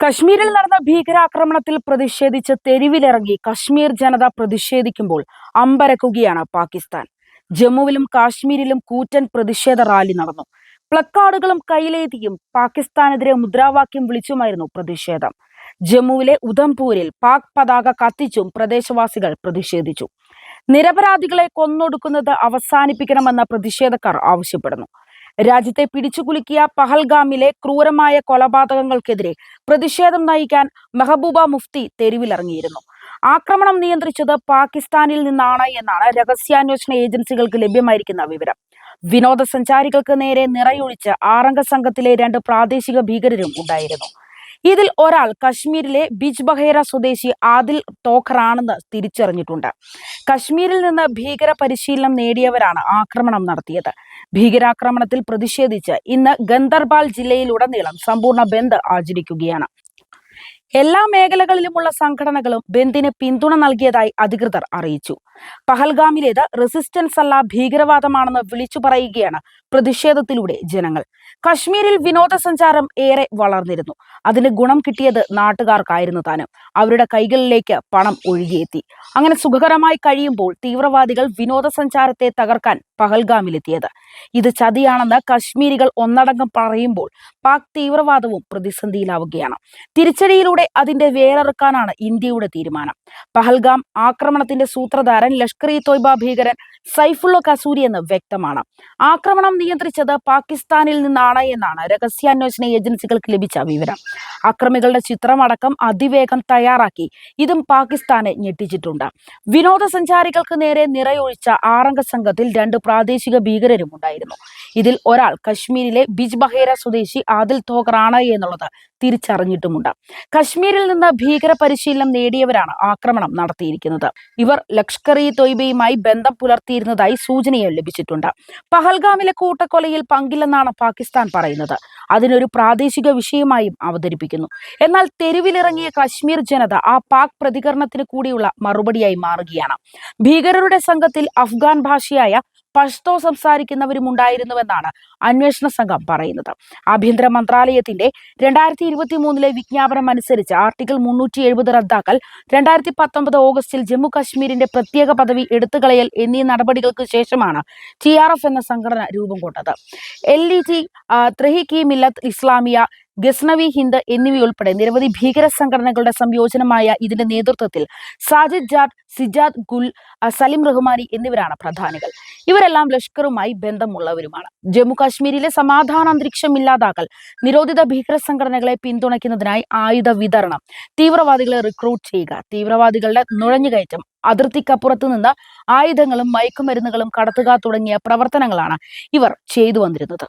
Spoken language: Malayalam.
കശ്മീരിൽ നടന്ന ഭീകരാക്രമണത്തിൽ പ്രതിഷേധിച്ച് തെരുവിലിറങ്ങി കശ്മീർ ജനത പ്രതിഷേധിക്കുമ്പോൾ അമ്പരക്കുകയാണ് പാകിസ്ഥാൻ. ജമ്മുവിലും കാശ്മീരിലും കൂറ്റൻ പ്രതിഷേധ റാലി നടന്നു. പ്ലക്കാർഡുകളും കൈലേതിയും പാകിസ്ഥാനെതിരെ മുദ്രാവാക്യം വിളിച്ചുമായിരുന്നു പ്രതിഷേധം. ജമ്മുവിലെ ഉധംപൂരിൽ പാക് പതാക കത്തിച്ചും പ്രദേശവാസികൾ പ്രതിഷേധിച്ചു. നിരപരാധികളെ കൊന്നൊടുക്കുന്നത് അവസാനിപ്പിക്കണമെന്ന പ്രതിഷേധക്കാർ ആവശ്യപ്പെടുന്നു. രാജ്യത്തെ പിടിച്ചുകുലുക്കിയ പഹൽഗാമിലെ ക്രൂരമായ കൊലപാതകങ്ങൾക്കെതിരെ പ്രതിഷേധം നയിക്കാൻ മെഹബൂബ മുഫ്തി തെരുവിലിറങ്ങിയിരുന്നു. ആക്രമണം നിയന്ത്രിച്ചത് പാകിസ്ഥാനിൽ നിന്നാണ് എന്നാണ് രഹസ്യാന്വേഷണ ഏജൻസികൾക്ക് ലഭ്യമായിരിക്കുന്ന വിവരം. വിനോദസഞ്ചാരികൾക്ക് നേരെ നിറയൊഴിച്ച് ആറംഗ സംഘത്തിലെ രണ്ട് പ്രാദേശിക ഭീകരരും ഉണ്ടായിരുന്നു. ഇതിൽ ഒരാൾ കശ്മീരിലെ ബിജ് ബഹേര സ്വദേശി ആദിൽ തോഖറാണെന്ന് തിരിച്ചറിഞ്ഞിട്ടുണ്ട്. കശ്മീരിൽ നിന്ന് ഭീകര പരിശീലനം നേടിയവരാണ് ആക്രമണം നടത്തിയത്. ഭീകരാക്രമണത്തിൽ പ്രതിഷേധിച്ച് ഇന്ന് ഗന്ദർബാൽ ജില്ലയിലുടനീളം സമ്പൂർണ ബന്ദ് ആചരിക്കുകയാണ്. എല്ലാ മേഖലകളിലുമുള്ള സംഘടനകളും ബന്ദിന് പിന്തുണ നൽകിയതായി അധികൃതർ അറിയിച്ചു. പഹൽഗാമിലേത് റെസിസ്റ്റൻസ് അല്ല ഭീകരവാദമാണെന്ന് വിളിച്ചു പറയുകയാണ് പ്രതിഷേധത്തിലൂടെ ജനങ്ങൾ. കശ്മീരിൽ വിനോദസഞ്ചാരം ഏറെ വളർന്നിരുന്നു. അതിന് ഗുണം കിട്ടിയത് നാട്ടുകാർക്കായിരുന്നു താനും. അവരുടെ കൈകളിലേക്ക് പണം ഒഴുകിയെത്തി. അങ്ങനെ സുഖകരമായി കഴിയുമ്പോൾ തീവ്രവാദികൾ വിനോദസഞ്ചാരത്തെ തകർക്കാൻ പഹൽഗാമിലെത്തിയത്. ഇത് ചതിയാണെന്ന് കശ്മീരികൾ ഒന്നടങ്കം പറയുമ്പോൾ പാക് തീവ്രവാദവും പ്രതിസന്ധിയിലാവുകയാണ്. തിരിച്ചടിയിലൂടെ അതിന്റെ വേറെറുക്കാനാണ് ഇന്ത്യയുടെ തീരുമാനം. പഹൽഗാം ആക്രമണത്തിന്റെ സൂത്രധാരൻ ലഷ്കർ ഇ തോയ്ബ ഭീകരൻ സൈഫുള്ള കസൂരി എന്ന് വ്യക്തമാണ്. ആക്രമണം നിയന്ത്രിച്ചത് പാകിസ്ഥാനിൽ നിന്നാണ് എന്നാണ് രഹസ്യാന്വേഷണ ഏജൻസികൾക്ക് ലഭിച്ച വിവരം. അക്രമികളുടെ ചിത്രമടക്കം അതിവേഗം തയ്യാറാക്കി. ഇതും പാകിസ്ഥാനെ ഞെട്ടിച്ചിട്ടുണ്ട്. വിനോദസഞ്ചാരികൾക്ക് നേരെ നിറയൊഴിച്ച ആറംഗ സംഘത്തിൽ രണ്ട് പ്രാദേശിക ഭീകരരും ഉണ്ടായിരുന്നു. ഇതിൽ ഒരാൾ കശ്മീരിലെ ബിജ് ബഹേര സ്വദേശി ആദിൽ തോഹറാണ് എന്നുള്ളത് തിരിച്ചറിഞ്ഞിട്ടുമുണ്ട്. കശ്മീരിൽ നിന്ന് ഭീകര പരിശീലനം നേടിയവരാണ് ആക്രമണം നടത്തിയിരിക്കുന്നത്. ഇവർ ലഷ്കർ ഇ തൊയ്ബയുമായി ബന്ധം പുലർത്തിയിരുന്നതായി സൂചനയും ലഭിച്ചിട്ടുണ്ട്. പഹൽഗാമിലെ കൂട്ടക്കൊലയിൽ പങ്കില്ലെന്നാണ് പാകിസ്ഥാൻ പറയുന്നത്. അതിനൊരു പ്രാദേശിക വിഷയമായും അവതരിപ്പിക്കുന്നു. എന്നാൽ തെരുവിലിറങ്ങിയ കശ്മീർ ജനത ആ പാക് പ്രതികരണത്തിന് കൂടിയുള്ള മറുപടിയായി മാറുകയാണ്. ഭീകരരുടെ സംഘത്തിൽ അഫ്ഗാൻ ഭാഷയായ പഷ്തോ സംസാരിക്കുന്നവരും ഉണ്ടായിരുന്നുവെന്നാണ് അന്വേഷണ സംഘം പറയുന്നത്. ആഭ്യന്തര മന്ത്രാലയത്തിന്റെ രണ്ടായിരത്തി ഇരുപത്തി മൂന്നിലെ വിജ്ഞാപനം അനുസരിച്ച് ആർട്ടിക്കിൾ മുന്നൂറ്റി എഴുപത് റദ്ദാക്കൽ രണ്ടായിരത്തി പത്തൊമ്പത് ഓഗസ്റ്റിൽ ജമ്മു കാശ്മീരിന്റെ പ്രത്യേക പദവി എടുത്തുകളയൽ എന്നീ നടപടികൾക്ക് ശേഷമാണ് ടി ആർ എഫ് എന്ന സംഘടന രൂപം കൊണ്ടത്. L E T Tehreek Millat Islamia Ghaznavi Hind എന്നിവയുൾപ്പെടെ നിരവധി ഭീകര സംഘടനകളുടെ സംയോജനമായ ഇതിന്റെ നേതൃത്വത്തിൽ സാജിദ് ജാദ് സിജാദ് ഗുൽ സലിം റഹ്മാനി എന്നിവരാണ് പ്രധാനികൾ. ഇവരെല്ലാം ലഷ്കറുമായി ബന്ധമുള്ളവരുമാണ്. ജമ്മു കാശ്മീരിലെ സമാധാന അന്തരീക്ഷം ഇല്ലാതാക്കൽ നിരോധിത ഭീകര സംഘടനകളെ പിന്തുണയ്ക്കുന്നതിനായി ആയുധ വിതരണം തീവ്രവാദികളെ റിക്രൂട്ട് ചെയ്യുക തീവ്രവാദികളുടെ നുഴഞ്ഞുകയറ്റം അതിർത്തിക്കപ്പുറത്ത് നിന്ന് ആയുധങ്ങളും മയക്കുമരുന്നുകളും കടത്തുക തുടങ്ങിയ പ്രവർത്തനങ്ങളാണ് ഇവർ ചെയ്തു വന്നിരുന്നത്